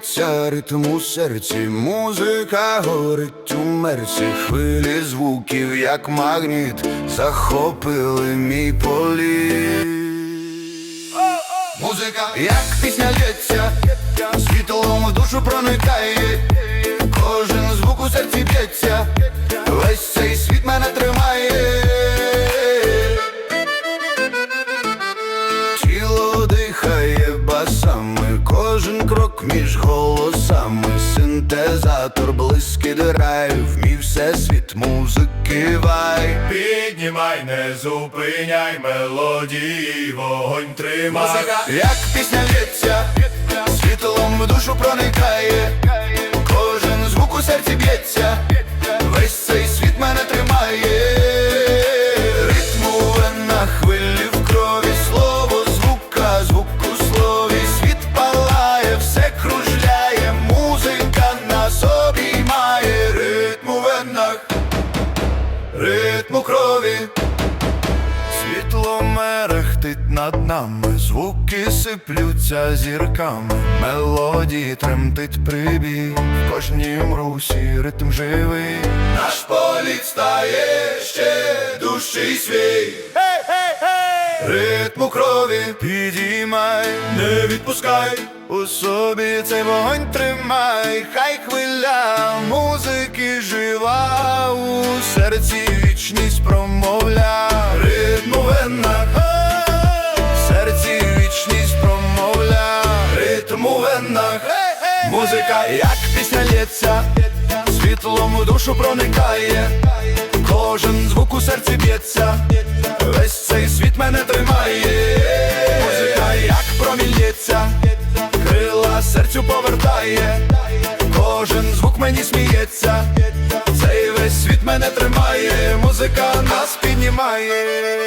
Музика, ритм у серці, музика горить у мерці, хвилі звуків, як магніт, захопили мій політ. Музика, як пісня лється, світлом в душу проникає, між голосами, синтезатор, блискіт драйв, мій всесвіт музики вай. Піднімай, не зупиняй мелодії, вогонь тримай. Як пісня лється, світлом в душу проникає, ритм у крові. Світло мерехтить над нами, звуки сиплються зірками, мелодії тремтить прибій, в кожнім русі ритм живий. Наш політ стає ще дужчий свій. Ритм у крові підіймай, не відпускай у собі цей вогонь тримай, хай хвиля музики жива у серці вічність промовля, ритм у в серці вічність промовля, ритм у музика, як пісня лється, світлом у душу проникає, кожен звук у серці б'ється, весь цей світ мене тримає, музика, як промільється, крила серцю повертає, кожен звук мені сміється, весь світ мене тримає, музика нас піднімає.